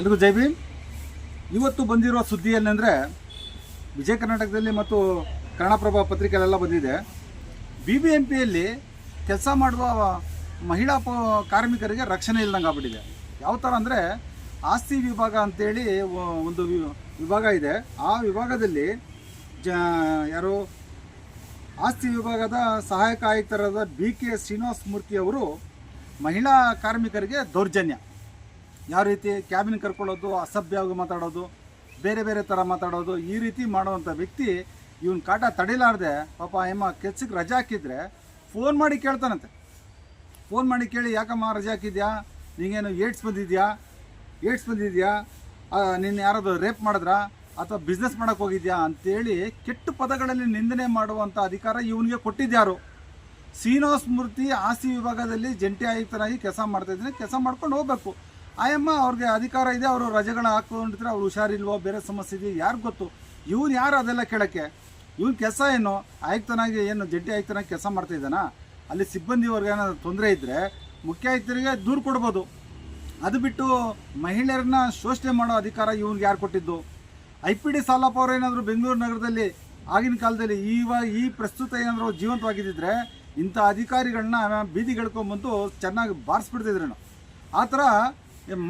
ಎಲ್ರಿಗೂ ಜೈ ಭೀಮ್. ಇವತ್ತು ಬಂದಿರುವ ಸುದ್ದಿ ಏನಂದರೆ, ವಿಜಯ ಕರ್ನಾಟಕದಲ್ಲಿ ಮತ್ತು ಕನ್ನಡಪ್ರಭ ಪತ್ರಿಕೆಯಲ್ಲೆಲ್ಲ ಬಂದಿದೆ. ಬಿ ಬಿ ಎಂ ಪಿಯಲ್ಲಿ ಕೆಲಸ ಮಾಡುವ ಮಹಿಳಾ ಕಾರ್ಮಿಕರಿಗೆ ರಕ್ಷಣೆ ಇಲ್ದಂಗೆ ಆಗ್ಬಿಟ್ಟಿದೆ. ಯಾವ ಥರ ಅಂದರೆ, ಆಸ್ತಿ ವಿಭಾಗ ಅಂತೇಳಿ ಒಂದು ವಿಭಾಗ ಇದೆ. ಆ ವಿಭಾಗದಲ್ಲಿ ಜ, ಯಾರು, ಆಸ್ತಿ ವಿಭಾಗದ ಸಹಾಯಕ ಆಯುಕ್ತರಾದ ಬಿ ಕೆ ಶ್ರೀನಿವಾಸ ಮೂರ್ತಿ ಅವರು ಮಹಿಳಾ ಕಾರ್ಮಿಕರಿಗೆ ದೌರ್ಜನ್ಯ. ಯಾವ ರೀತಿ ಕ್ಯಾಬಿನ್ ಕರ್ಕೊಳ್ಳೋದು, ಅಸಭ್ಯವಾಗಿ ಮಾತಾಡೋದು, ಬೇರೆ ಬೇರೆ ಥರ ಮಾತಾಡೋದು, ಈ ರೀತಿ ಮಾಡುವಂಥ ವ್ಯಕ್ತಿ ಇವನ್ ಕಾಟ ತಡಿಲಾರ್ದೆ ಪಾಪ ಎಮ್ಮ ಕೆಲ್ಸಕ್ಕೆ ರಜೆ ಹಾಕಿದ್ರೆ ಫೋನ್ ಮಾಡಿ ಕೇಳ್ತಾನಂತೆ. ಫೋನ್ ಮಾಡಿ ಕೇಳಿ, ಯಾಕಮ್ಮ ರಜೆ ಹಾಕಿದ್ಯಾ? ನಿಂಗೇನು ಏಡ್ಸ್ ಬಂದಿದ್ಯಾ? ಏಡ್ಸ್ ಬಂದಿದ್ಯಾ? ನಿನ್ನ ಯಾರಾದರೂ ರೇಪ್ ಮಾಡಿದ್ರಾ? ಅಥವಾ ಬಿಸ್ನೆಸ್ ಮಾಡೋಕೆ ಹೋಗಿದ್ಯಾ? ಅಂತೇಳಿ ಕೆಟ್ಟ ಪದಗಳಲ್ಲಿ ನಿಂದನೆ ಮಾಡುವಂಥ ಅಧಿಕಾರ ಇವನಿಗೆ ಕೊಟ್ಟಿದ್ಯಾರು. ಸೀನೋ ಸ್ಮೃತಿ ಆಸ್ತಿ ವಿಭಾಗದಲ್ಲಿ ಜಂಟಿ ಆಯುಕ್ತರಾಗಿ ಕೆಲಸ ಮಾಡ್ತಾ ಇದ್ದೀನಿ. ಕೆಲಸ ಮಾಡ್ಕೊಂಡು ಹೋಗ್ಬೇಕು. ಆಯಮ್ಮ ಅವ್ರಿಗೆ ಅಧಿಕಾರ ಇದೆ, ಅವರು ರಜೆಗಳ ಹಾಕೊಂಡಿದ್ರೆ ಅವ್ರು ಹುಷಾರಿಲ್ವೋ, ಬೇರೆ ಸಮಸ್ಯೆ ಇದೆಯೋ ಯಾರು ಗೊತ್ತು? ಇವ್ನು ಯಾರು ಅದೆಲ್ಲ ಕೇಳೋಕ್ಕೆ? ಇವನ್ ಕೆಲಸ ಏನು? ಆಯುಕ್ತನಾಗಿ ಏನು ಜಂಟಿ ಆಯುಕ್ತನಾಗಿ ಕೆಲಸ ಮಾಡ್ತಾ ಅಲ್ಲಿ ಸಿಬ್ಬಂದಿಯವ್ರಿಗೆ ಏನಾದ್ರು ತೊಂದರೆ ಇದ್ದರೆ ಮುಖ್ಯ ಆಯುಕ್ತರಿಗೆ ದೂರು ಕೊಡ್ಬೋದು. ಅದು ಬಿಟ್ಟು ಮಹಿಳೆಯರನ್ನ ಶೋಷಣೆ ಮಾಡೋ ಅಧಿಕಾರ ಇವ್ನಿಗೆ ಯಾರು ಕೊಟ್ಟಿದ್ದು? ಐ ಪಿ ಡಿ ಸಾಲಪ್ಪ ಅವರು ಏನಾದರೂ ಬೆಂಗಳೂರು ನಗರದಲ್ಲಿ ಆಗಿನ ಕಾಲದಲ್ಲಿ ಈವಾಗ ಈ ಪ್ರಸ್ತುತ ಏನಾದರೂ ಜೀವಂತವಾಗಿದ್ದಿದ್ರೆ ಇಂಥ ಅಧಿಕಾರಿಗಳನ್ನ ಬೀದಿಗೆಳ್ಕೊಂಬಂದು ಚೆನ್ನಾಗಿ ಬಾರಿಸ್ಬಿಡ್ತಿದ್ರು. ನಾವು ಆ ಥರ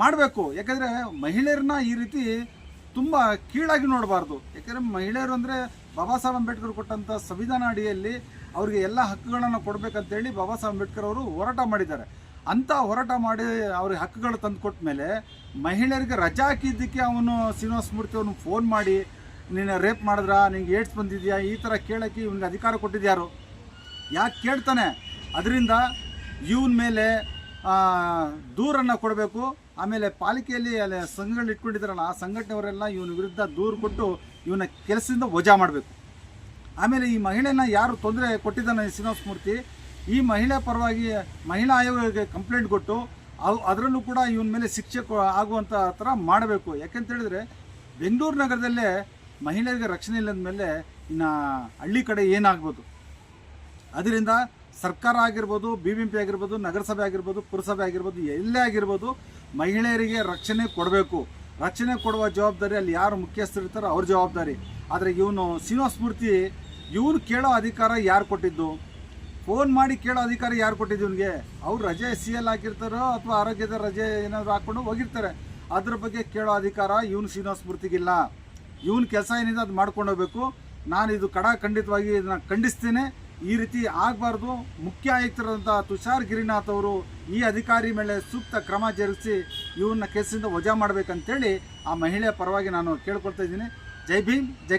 ಮಾಡಬೇಕು. ಯಾಕಂದರೆ ಮಹಿಳೆಯರನ್ನ ಈ ರೀತಿ ತುಂಬ ಕೀಳಾಗಿ ನೋಡಬಾರ್ದು. ಯಾಕಂದರೆ ಮಹಿಳೆಯರು ಅಂದರೆ ಬಾಬಾ ಸಾಹೇಬ್ ಅಂಬೇಡ್ಕರ್ ಕೊಟ್ಟಂಥ ಸಂವಿಧಾನ ಅಡಿಯಲ್ಲಿ ಅವರಿಗೆ ಎಲ್ಲ ಹಕ್ಕುಗಳನ್ನು ಕೊಡಬೇಕಂತೇಳಿ ಬಾಬಾ ಸಾಹೇಬ್ ಅಂಬೇಡ್ಕರ್ ಅವರು ಹೋರಾಟ ಮಾಡಿದ್ದಾರೆ. ಅಂಥ ಹೋರಾಟ ಮಾಡಿ ಅವ್ರಿಗೆ ಹಕ್ಕುಗಳು ತಂದು ಕೊಟ್ಟ ಮೇಲೆ ಮಹಿಳೆಯರಿಗೆ ರಜಾ ಹಾಕಿದ್ದಕ್ಕೆ ಅವನು ಶ್ರೀನಿವಾಸ ಮೂರ್ತಿ ಅವನು ಫೋನ್ ಮಾಡಿ ನೀನು ರೇಪ್ ಮಾಡಿದ್ರಾ? ನಿಂಗೆ ಏಡ್ಸ್ ಬಂದಿದೆಯಾ? ಈ ಥರ ಕೇಳೋಕ್ಕೆ ಇವನಿಗೆ ಅಧಿಕಾರ ಕೊಟ್ಟಿದ್ಯಾರು ಯಾಕೆ ಕೇಳ್ತಾನೆ? ಅದರಿಂದ ಇವನ ಮೇಲೆ ದೂರನ್ನು ಕೊಡಬೇಕು. ಆಮೇಲೆ ಪಾಲಿಕೆಯಲ್ಲಿ ಅಲ್ಲಿ ಸಂಘಗಳು ಇಟ್ಕೊಂಡಿದ್ದಾರಲ್ಲ, ಆ ಸಂಘಟನೆಯವರೆಲ್ಲ ಇವನ ವಿರುದ್ಧ ದೂರು ಕೊಟ್ಟು ಇವನ ಕೆಲಸದಿಂದ ವಜಾ ಮಾಡಬೇಕು. ಆಮೇಲೆ ಈ ಮಹಿಳೆನ ಯಾರು ತೊಂದರೆ ಕೊಟ್ಟಿದ್ದಾನೆ ಈ ಶ್ರೀನಿವಾಸ ಮೂರ್ತಿ ಈ ಮಹಿಳೆ ಪರವಾಗಿ ಮಹಿಳಾ ಆಯೋಗಕ್ಕೆ ಕಂಪ್ಲೇಂಟ್ ಕೊಟ್ಟು ಅವು, ಅದರಲ್ಲೂ ಕೂಡ ಇವನ ಮೇಲೆ ಶಿಕ್ಷೆ ಆಗುವಂಥ ಥರ ಮಾಡಬೇಕು. ಹೇಳಿದ್ರೆ, ಬೆಂಗಳೂರು ನಗರದಲ್ಲೇ ಮಹಿಳೆಯರಿಗೆ ರಕ್ಷಣೆ ಇಲ್ಲದ ಮೇಲೆ ಇನ್ನು ಹಳ್ಳಿ ಕಡೆ ಏನಾಗ್ಬೋದು? ಅದರಿಂದ ಸರ್ಕಾರ ಆಗಿರ್ಬೋದು ಬಿ ಬಿ ಪಿ ಆಗಿರ್ಬೋದು, ನಗರಸಭೆ ಆಗಿರ್ಬೋದು, ಪುರಸಭೆ ಆಗಿರ್ಬೋದು, ಎಲ್ಲೇ ಆಗಿರ್ಬೋದು ಮಹಿಳೆಯರಿಗೆ ರಕ್ಷಣೆ ಕೊಡಬೇಕು. ರಕ್ಷಣೆ ಕೊಡುವ ಜವಾಬ್ದಾರಿ ಅಲ್ಲಿ ಯಾರು ಮುಖ್ಯಸ್ಥರಿರ್ತಾರೋ ಅವ್ರ ಜವಾಬ್ದಾರಿ. ಆದರೆ ಇವನು ಸಿನೋ ಮೂರ್ತಿ ಇವನು ಕೇಳೋ ಅಧಿಕಾರ ಯಾರು ಕೊಟ್ಟಿದ್ದು? ಫೋನ್ ಮಾಡಿ ಕೇಳೋ ಅಧಿಕಾರ ಯಾರು ಕೊಟ್ಟಿದ್ದು ಇವನಿಗೆ? ಅವ್ರು ರಜೆ ಸಿ ಎಲ್ ಹಾಕಿರ್ತಾರೋ ಅಥವಾ ಆರೋಗ್ಯದ ರಜೆ ಏನಾದರೂ ಹಾಕ್ಕೊಂಡು ಹೋಗಿರ್ತಾರೆ. ಅದ್ರ ಬಗ್ಗೆ ಕೇಳೋ ಅಧಿಕಾರ ಇವನು ಸಿನೋ ಮೂರ್ತಿಗಿಲ್ಲ ಇವನ್ ಕೆಲಸ ಏನಿದೆ ಅದು ಮಾಡ್ಕೊಂಡು ಹೋಗ್ಬೇಕು. ನಾನು ಇದು ಕಡಾ ಖಂಡಿತವಾಗಿ ಇದನ್ನ ಖಂಡಿಸ್ತೇನೆ. ಈ ರೀತಿ ಆಗಬಾರ್ದು. ಮುಖ್ಯ ಆಯುಕ್ತರಾದಂಥ ತುಷಾರ್ ಗಿರಿನಾಥ್ ಅವರು ಈ ಅಧಿಕಾರಿ ಮೇಲೆ ಸೂಕ್ತ ಕ್ರಮ ಜರುಗಿಸಿ ಇವನ್ನ ಕೇಸಿಂದ ವಜಾ ಮಾಡಬೇಕಂತೇಳಿ ಆ ಮಹಿಳೆಯ ಪರವಾಗಿ ನಾನು ಕೇಳ್ಕೊಳ್ತಾ ಇದ್ದೀನಿ. ಜೈ ಭೀಮ್, ಜೈ